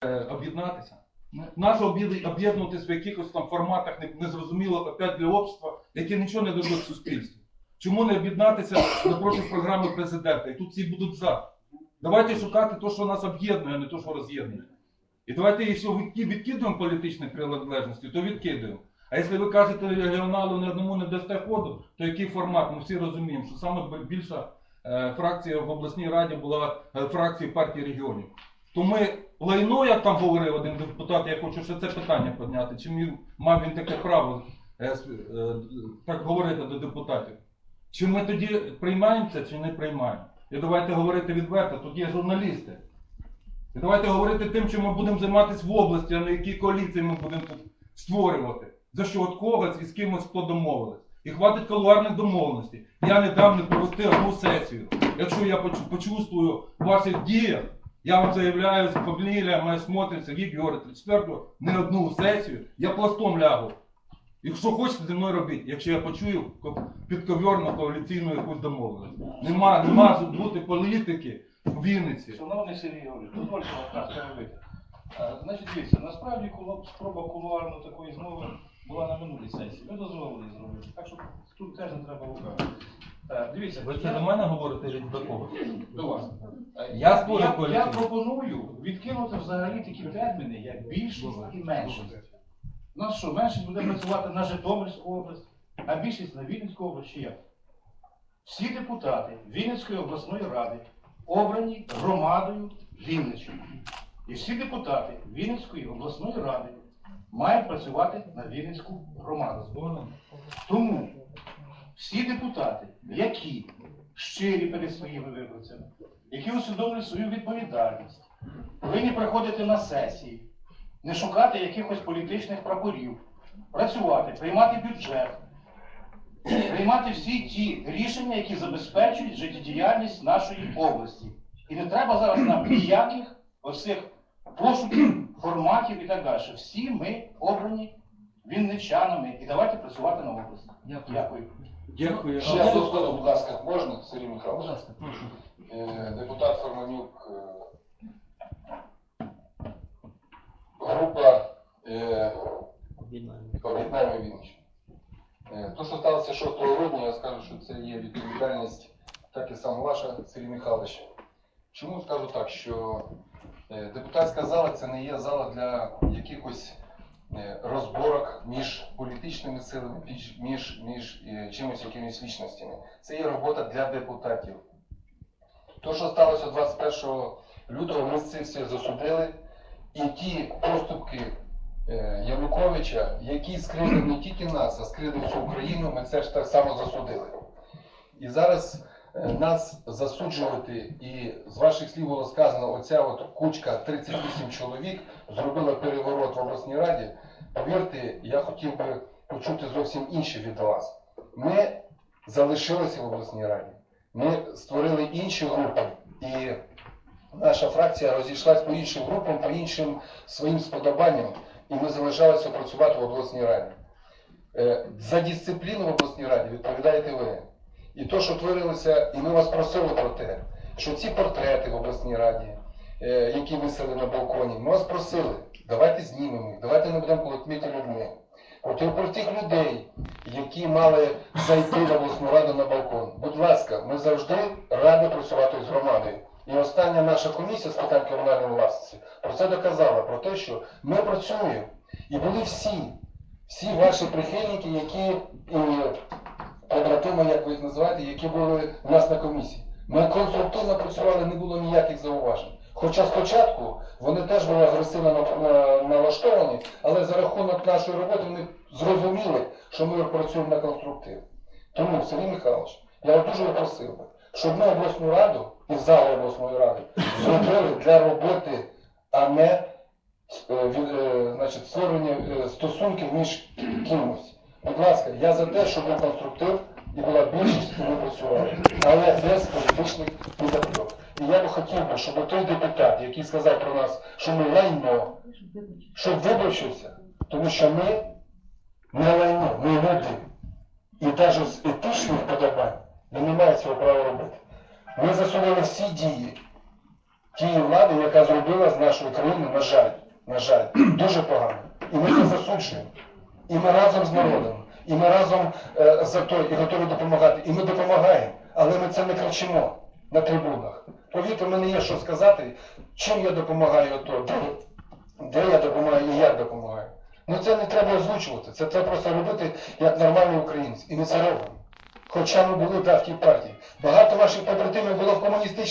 е, об'єднатися. Об'єд- об'єднуватися в якихось там форматах незрозуміло опять для общества, які нічого не дадуть суспільству. Чому не об'єднатися напроти програми президента? І тут всі будуть за. Давайте шукати те, що нас об'єднує, а не те, що роз'єднує. І давайте, якщо відкидуємо політичні приналежності, то відкидуємо. А якщо ви кажете регіоналу ні одному не дасте ходу, то який формат? Ми всі розуміємо, що саме більша е, фракція в обласній раді була е, фракцією партії регіонів. То ми лайно, як там говорив один депутат, я хочу ще це питання підняти. Чи мав він таке право е, е, так говорити до депутатів? Чи ми тоді приймаємо це, чи не приймаємо? І давайте говорити відверто, тут є журналісти. І давайте говорити тим, чим ми будемо займатися в області, а не які коаліції ми будемо тут створювати. За що от когось і з кимось хто домовились. І хватить колуарних домовленостей. Я не дам не провести одну сесію. Якщо я почувствую ваших діях, я вам заявляю, фамілія моя смотрить, Сергій Георгій 34 не одну сесію, я пластом лягу. І що хочете зі мною робіть, якщо я почую ко- підковерну коаліційну якусь домовленість. Нема, нема бути політики в Вінниці. Шановний Сергій Георгійович, дозвольте вам так робити. Е, Значить, дивіться, насправді спроба кулуарно такої змови була на минулій сесії. Ми дозволили зробити. Так що тут теж не треба лукавити. Е, Дивіться, Ви це я- до мене говорите чи до кого? до вас. Е, Я я, коаліцію. я пропоную відкинути взагалі такі терміни, як більшість і меншість. У нас що, меншість буде працювати на Житомирську область, а більшість на Вінницьку область чи як? Всі депутати Вінницької обласної ради обрані громадою Вінниччини. І всі депутати Вінницької обласної ради мають працювати на Вінницьку громаду. Згоден? Тому всі депутати, які щирі перед своїми виборцями, які усвідомлюють свою відповідальність, повинні приходити на сесії, не шукати якихось політичних прапорів, працювати, приймати бюджет, приймати всі ті рішення, які забезпечують життєдіяльність нашої області. І не треба зараз нам ніяких оцих пошуків, форматів і так далі. Всі ми обрані вінничанами і давайте працювати на область. Дякую. Дякую. Дякую. Ще А- одну слово, будь ласка, можна, Сергій Будь ласка, прошу. Е, Депутат Форманюк, е, група е, об'єднання Вінниччини. Е, То, що сталося 6 грудня, я скажу, що це є відповідальність, так і сам ваша, Сергій Михайлович. Чому скажу так, що е, депутатська зала це не є зала для якихось розборок між політичними силами, між, між, е, чимось якимись лічностями. Це є робота для депутатів. То, що сталося 21 лютого, ми це все засудили. І ті поступки е, Януковича, які скрили не тільки нас, а скрили всю Україну, ми це ж так само засудили. І зараз е, нас засуджувати, і з ваших слів було сказано, оця от кучка 38 чоловік зробила переворот в обласній раді. Повірте, я хотів би почути зовсім інше від вас. Ми залишилися в обласній раді. Ми створили інші групи, і наша фракція розійшлась по іншим групам, по іншим своїм сподобанням, і ми залишалися працювати в обласній раді. Е, За дисципліну в обласній раді відповідаєте ви. І то, що творилося, і ми вас просили про те, що ці портрети в обласній раді, е, які висели на балконі, ми вас просили, давайте знімемо їх, давайте не будемо колотміти людьми. От про тих людей, які мали зайти в обласну раду на балкон. Будь ласка, ми завжди раді працювати з громадою. І остання наша комісія з питань комунальної власності про це доказала, про те, що ми працюємо. І були всі, всі ваші прихильники, які і побратими, як ви їх називаєте, які були в нас на комісії. Ми конструктивно працювали, не було ніяких зауважень. Хоча спочатку вони теж були агресивно на- на- налаштовані, але за рахунок нашої роботи вони зрозуміли, що ми працюємо на конструктив. Тому, Сергій Михайлович, я дуже просив би, щоб ми обласну раду і залу обласної ради зробили для роботи, а не е, е, значить, створення е, стосунків між кимось. Будь ласка, я за те, щоб конструктив і була більшість, і ми працювали, але без політичних підоплеків. І я би хотів би, щоб той депутат, який сказав про нас, що ми лайно, щоб вибачився, тому що ми не лайно, ми люди. І навіть з етичних подобань не має цього права робити. Ми засудили всі дії тієї влади, яка зробила з нашої країни, на жаль, на жаль, дуже погано. І ми це засуджуємо. І ми разом з народом, і ми разом е, за то і готові допомагати. І ми допомагаємо, але ми це не кричимо на трибунах. Повірте, мені є що сказати, чим я допомагаю, ото, де, я допомагаю і як допомагаю. Ну це не треба озвучувати, це треба просто робити як нормальний українець. І ми це робимо. Хоча ми були в партії. Багато ваших побратимів було в комуністичній